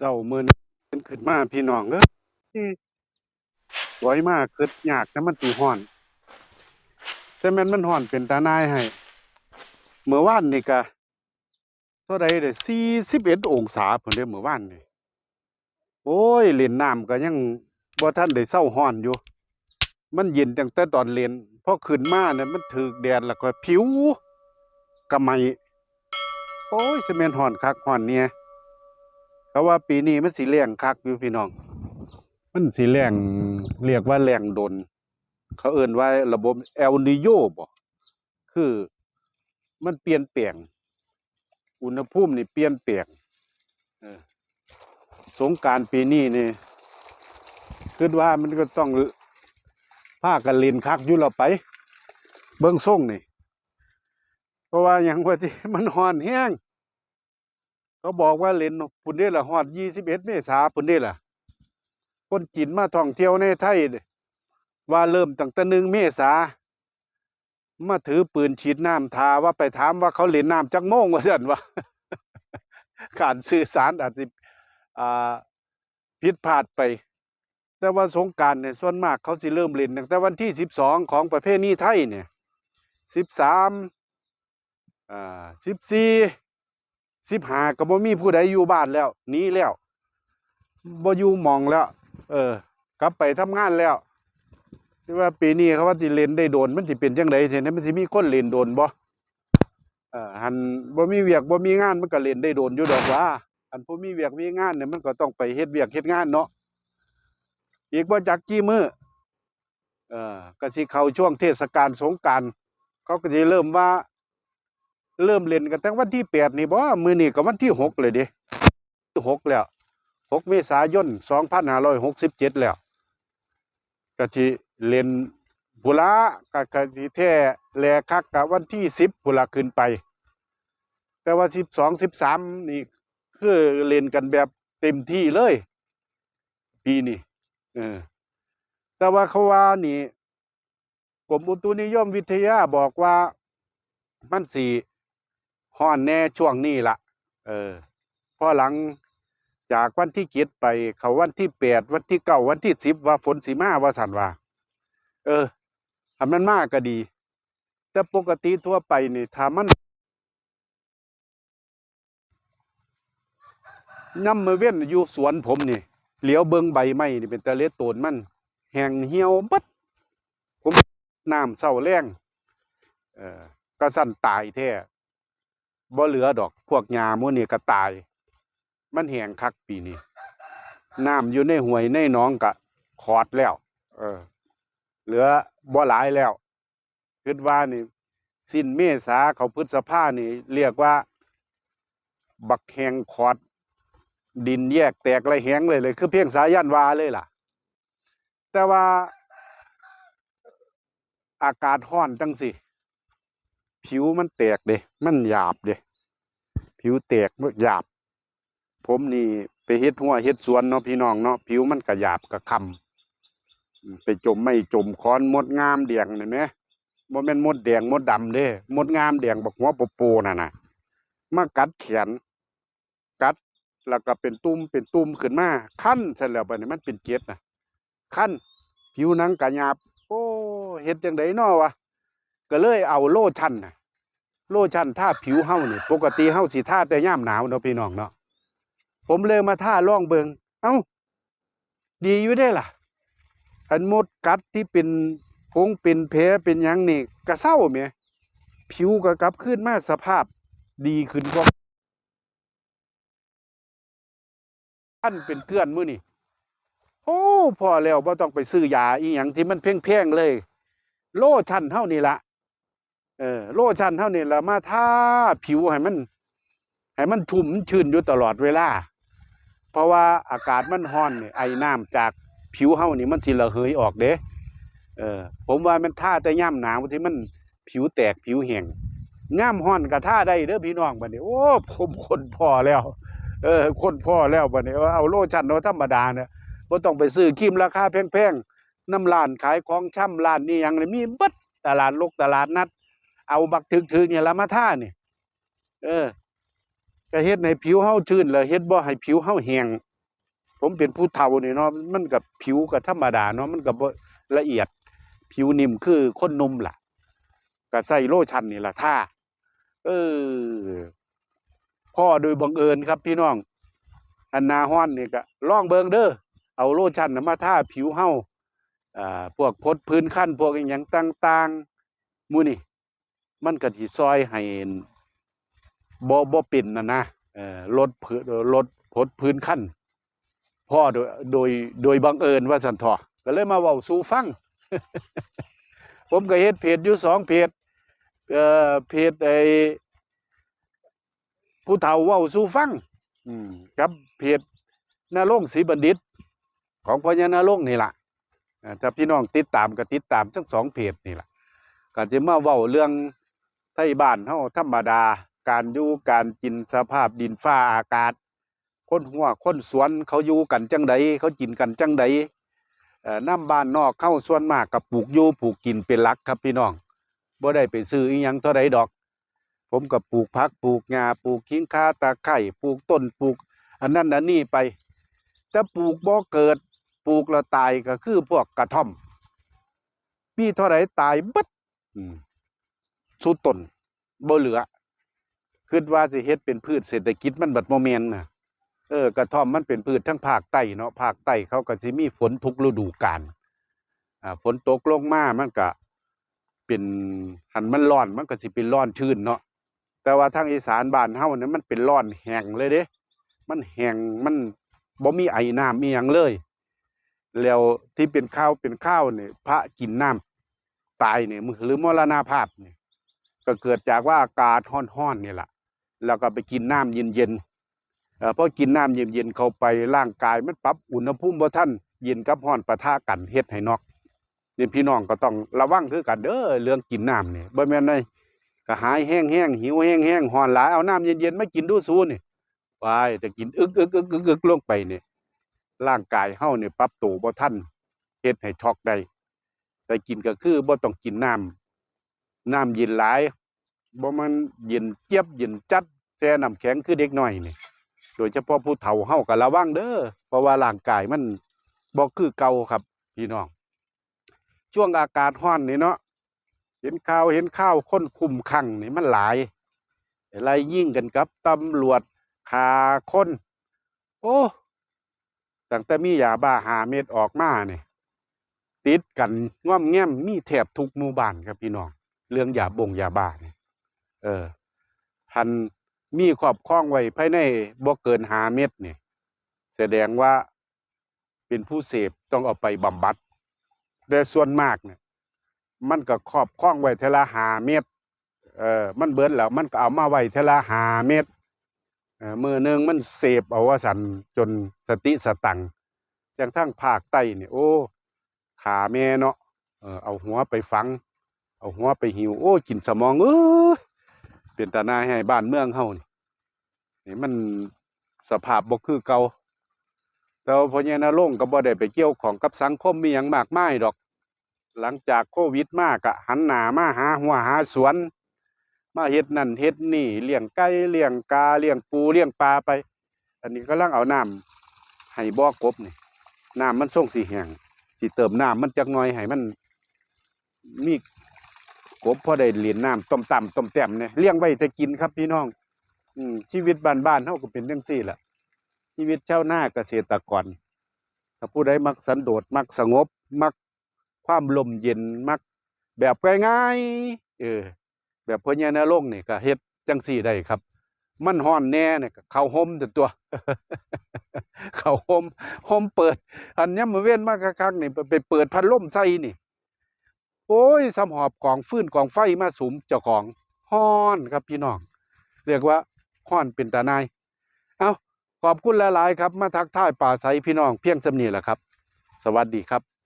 เจ้ามือนี้ขึ้นขึ้นมาพี่น้องเอ้ยสวยมากคือยากแต่มันตีห้อนแต่แม่นมันห้อนเป็นตานายให้เมื่อวานนี่ก็เท่าใดเด้41องศาพุ่นเด้อเมื่อวานนี่โอ้ยเล่นน้ำก็ยังบ่ทันได้เซาห้อนอยู่ มันเย็นตั้งแต่ตอนเล่นพอขึ้นมาเนี่ยมันถึกแดดแล้วก็ผิวกะไหมโอ้ยสิแม่นห้อนคักห้อนเนี่ย เขาว่าปีนี้มันสิแรงคักอยู่พี่น้อง มันสิแรงเรียกว่าแรงดน เขาเอ่นว่าระบบเอลนิโยบ่คือมันเปลี่ยนแปลง อุณหภูมินี่เปลี่ยนแปลงสงการปีนี้นี่คิดว่ามันก็ต้องพากันล่นคักอยู่แล้วไป เบิ่งส่งนี่ เพราะว่าอย่างว่าที่มันฮ้อนแห้ง เขาบอกว่าเล่นปุ่นเด้ละฮอดยี่สิบเอ็ดเมษาปุ่นเด้ละคนจีนมาท่องเที่ยวในไทยว่าเริ่มตั้งแต่หนึ่งเมษามาถือปืนฉีดน้ำทาว่าไปถามว่าเขาเล่นน้ำจักโมงว่าสั่นว่าการสื่อสารอาจจะผิดพลาดไป แต่ว่าสงการเนี่ยส่วนมากเขาสิเริ่มเล่นตั้งแต่วันที่สิบสองของประเพณีไทยเนี่ยสิบสามอ่าสิบสี่ สิบหาก็บ่มีผู้ใดอยู่บ้านแล้วหนีแล้วบ่อยู่มองแล้ว เออ กลับไปทำงานแล้วที่ว่าปีนี้เขาว่าสิเล่นได้โดนมันสิเป็นจังไดเท่นั้นมันสิมีคนเล่นโดนบ่เออหันบ่มีเวียกบ่มีงานมันก็เล่นได้โดนอยู่ดอกว่าอันผู้มีเวียกมีงานเนี่ยมันก็ต้องไปเฮ็ดเวียกเฮ็ดงานเนาะอีกบ่จักกี่มื้อเออก็สิเข้าช่วงเทศกาลสงกานต์เขาก็สิเริ่มว่า เริ่มเล่นกันตั้งวันที่แปดนี่บ่มือนี้ก็วันที่หกเลยเด้หกแล้วหกเมษายนสองพันห้าร้อยหกสิบเจ็ดแล้วก็สิเล่นบุระก็ก็สิแท้แลคักกะวันที่สิบบุระขึ้นไป แต่ว่าสิบสองสิบสามนี่คือเล่นกันแบบเต็มที่เลย ปีนี้เออแต่ว่าเขาว่านี่กรมอุตุนิยมวิทยาบอกว่ามันสี ฮ้อนแน่ช่วงนี้ละเออพอหลังจากวันที่เจ็ดไป เขาวันที่แปดวันที่เก้าวันที่สิบว่าฝนสีมาว่าสันว่า เออถ้ามันมากก็ดี แต่ปกติทั่วไปนี่ถ้ามันน้ำมือเว้นอยู่สวนผมนี่เหลียวเบิงใบไม้นี่เป็นตะเลโตนมัน แห้งเหี่ยวบัดผมน้ำเศร้าแรงเออก็สั่นตายแท้ บ่เหลือดอก พวกหญ้าหมู่นี่ก็ตาย มันแห้งคักปีนี้น้ำอยู่ในห้วยในหนองก็ขอดแล้ว เออ เหลือบ่หลายแล้วคิดว่านี่ สิ้นเมษาเขาพฤษภานี่ เรียกว่า บักแหงขอด ดินแยกแตกไรแหงเลยเลย คือเพียงสายันวาเลยล่ะ แต่ว่าอากาศร้อนจังสิ ผิวมันแตกเด้มันหยาบเด้ผิวแตกมันหยาบ ผมนี่ไปเฮ็ดหัวเฮ็ดสวนเนาะพี่น้องเนาะผิวมันก็หยาบก็คำไปจมไม่จมคอนมดงามแดงเห็นไหมบ่แม่นมดแดงมดดำเด้มดงามแดงบักหัวโปโปน่ะนะมากัดแขน กัดแล้วก็เป็นตุ่มเป็นตุ่มขึ้นมาคันเสร็จแล้วบัดนี้มันเป็นเกล็ดนะคันผิวหนังกระหยาบ โอ้เฮ็ดจังไดน้อวะก็เลยเอาโลชั่นนะ โลชั่นท่าผิวเฮานี่ปกติเฮาสิทาแต่ย่ามหนาวเนาะพี่น้องเนาะผมเลยมาท่าลองเบิงเอ้า ดีอยู่ได้ล่ะอันมดกัดที่เป็นพงเป็นแผลเป็นยังนี่ก็เศร้าแหมผิวก็กลับคืนมาสภาพดีขึ้นกว่าท่านเป็นเกลือนมือนี่โอ้พอแล้วบ่าต้องไปซื้อยาอีหยังที่มันแพงๆเลย โลชั่นเท่านี้ละ เออโลชั่นเท่านี้ละมาทาผิวให้มันให้มันชุ่มชื้นอยู่ตลอดเวลา เพราะว่าอากาศมันร้อนนี่ไอ้น้ำจากผิวเฮานี่มันสิระเหยออกเด้เออ ผมว่ามันท่าแต่ย่ำหนาวที่มันผิวแตกผิวแห้งย่ำร้อนก็ท่าได้เด้อพี่น้องบัดนี้โอ้ผมคนพอแล้ว เออ คนพอแล้วบัดนี้เอาโลชั่นเนาธรรมดาเนี่ยบ่ต้องไปซื้อครีมราคาแพงๆน้ำร้านขายของช่ำร้านนี่ยังนี่มีเบิดตลาดลกตลาดนัด เอาบักถึกๆเนี่ยละมาท่าเนี่ยเออก็เฮ็ดให้ผิวเฮาชื้นแล้วเฮ็ดบ่ให้ผิวเฮาแห้งผมเป็นผู้เฒ่านี่เนาะมันกับผิวกับธรรมดาเนาะมันกับละเอียด ผิวนิ่มคือคนนุ่มล่ะก็ใส่โลชั่นนี่ล่ะท่าเออพ่อโดยบังเอิญครับ พี่น้อง อันนาฮ้อนนี่ก็ลองเบิงเด้อเอาโลชั่นมาท่าผิวเฮาอ่าพวกพดพื้นขั้นพวกอย่างต่างๆมูนี่ มันก็สิซอยให้บ่บ่เป็นนะนะเอ่อลดพื้นลดพดพื้นขั้นพ่อโดยโดยโดยบังเอิญว่าสันทอก็เลยมาเว้าสู่ฟัง ผมก็เฮ็ดเพจอยู่สองเพจเอ่อเพจไอ้ผู้เฒ่าเว้าสู่ฟังอืมครับเพจนาลงศรีบัณฑิต ของพญานาลงนี่ล่ะอ่าถ้าพี่น้องติดตามก็ติดตามทั้งสองเพจนี่ล่ะก็จะมาเว้าเรื่อง ทยบ้านเฮาธรรมดา การอยู่การกินสภาพดินฟ้าอากาศ คนหัวคนสวนเขาอยู่กันจังใดเขากินกันจังใดน้ำบ้านนอกเข้าส่วนมากกับปลูกอยู่ปลูกกินเป็นหลักครับพี่น้องบ่ได้ไปซื้ออีหยังเท่าใดดอก ผมก็ปลูกผักปลูกหญ้าปลูกขิงข่าตะไคร้ปลูกต้นปลูก อันนั้นอันนี้ไปแต่ปลูกบ่เกิดปลูกแล้วตายก็คือพวกกระท่อมปีเท่าไรตายเบัดอืม สุดต้นบ่เหลือคิดว่าสิเฮ็ดเป็นพืชเศรษฐกิจมันบัดบ่แม่นนะเออกระท่อมมันเป็นพืชทั้งภาคใต้เนาะภาคใต้เขาก็สิมีฝนทุกฤดูกาลอ่าฝนตกลงมามันก็เป็นหันมันร้อนมันก็สิเป็นร้อนชื้นเนาะแต่ว่าทางอีสานบ้านเฮาเนี่ยมันเป็นร้อนแห้งเลยเด้ มันแห้งมันบ่มีไอน้ำมีหยังเลย แล้วที่เป็นข้าวเป็นข้าวเนี่ยพระกินน้ำตายเนี่ยหรือมรณภาพเนี่ย ก็เกิดจากว่าอากาศร้อนๆนี่แหละแล้วก็ไปกินน้ำเย็นๆเอ่อพอกินน้ำเย็นๆเข้าไปร่างกายมันปรับอุณหภูมิบ่ทันเย็นกับร้อนปะทะกันเฮ็ดให้นอกนี่พี่น้องก็ต้องระวังคือกันเด้อเรื่องกินน้ำนี่บ่แม่นไดก็หายแห้งๆหิวแห้งๆร้อนหลายเอาน้ำเย็นๆมากินดูซูนี่ไปแต่กินอึกอึกอึกอึกอึกลงไปนี่ร่างกายเฮาเนี่ปรับตัวบ่ทันเฮ็ดให้ช็อกได้แต่กินก็คือบ่ต้องกินน้ำน้ำเย็นหลาย บ่มันเย็นเจี๊ยบเย็นจัดแช่น้ำแข็งคือเด็กน้อยนี่โดยเฉพาะผู้เฒ่าเฮาก็ระวังเด้อเพราะว่าร่างกายมันบ่คือเก่าครับ พี่น้อง ช่วงอากาศร้อนนี่เนาะเห็นข่าวเห็นข้าวคนคุมขังนี่มันหลายไล่ยิงกันกับตำรวจขาคนโอ้ตั้งแต่มียาบ้าหาเม็ดออกมาเนี่ยติดกันง่อมแง้มมีแถบทุกหมู่บ้านครับพี่น้อง เรื่องยาบ่งยาบ้าเนี่ย เออทันมีครอบครองไว้ภายในบ่เกินหาเม็ดนี่แสดงว่าเป็นผู้เสพต้องเอาไปบำบัด แต่ส่วนมากเนี่ยมันก็ครอบครองไว้เทละหาเม็ดเออมันเบิดแล้ว มันก็เอามาไว้เทละหาเม็ดเออมือหนึ่งมันเสพเอาว่าสันจนสติสตังจังทั้งภาคใต้เนี่ยโอ้ขาแม่เนาะเออเอาหัวไปฝัง เอาหัวไปหิว โอ้กินสมองเออ เป็นตาหน้าให้บ้านเมืองเฮานี่นี่มันสภาพบ่คือเก่าแต่ว่าพญานรงก็บ่ได้ไปเกี่ยวของกับสังคมมีหยังมากมายดอก หลังจากโควิดมากะหันหน้ามาหาหัวหาสวน มาเฮ็ดนั่นเฮ็ดนี่เลี้ยงไก่เลี้ยงกาเลี้ยงปูเลี้ยงปลาไป อันนี้กำลังเอาน้ำให้บ่อกบนี่น้ำมันส่งสีแหงสิเติมน้ำมันจักหน่อยให้มันมี บพอได้เหรียญน้ำต้มต่ำต้มแต้มเนี่ยเลี้ยงไว้แต่กินครับพี่น้อง อืมชีวิตบ้านบ้านๆเฮาก็เป็นจังซี่แหละชีวิตชาวนาเกษตรกรถ้าผู้ใดมักสันโดษมักสงบ มักความลมเย็นมัก แบบง่ายๆเออ แบบพ่อใหญ่นรงค์นี่ก็เฮ็ดจังซี่ได้ครับ มันฮ้อนแน่เนี่ยเขาห่มต่ตัว เขาห่มห่มเปิด อันยามมื้อเว้นมากคักๆนี่ไปเปิดพัดลมใส่นี่ โอ้ยสำหอบกองฟืนกองไฟมาสุมเจ้าของห้อนครับพี่น้อง เรียกว่าห้อนเป็นตานาย เอาขอบคุณหลาย ๆ ครับ มาทักทายป่าใสพี่น้องเพียงจำนีแหละครับ สวัสดีครับ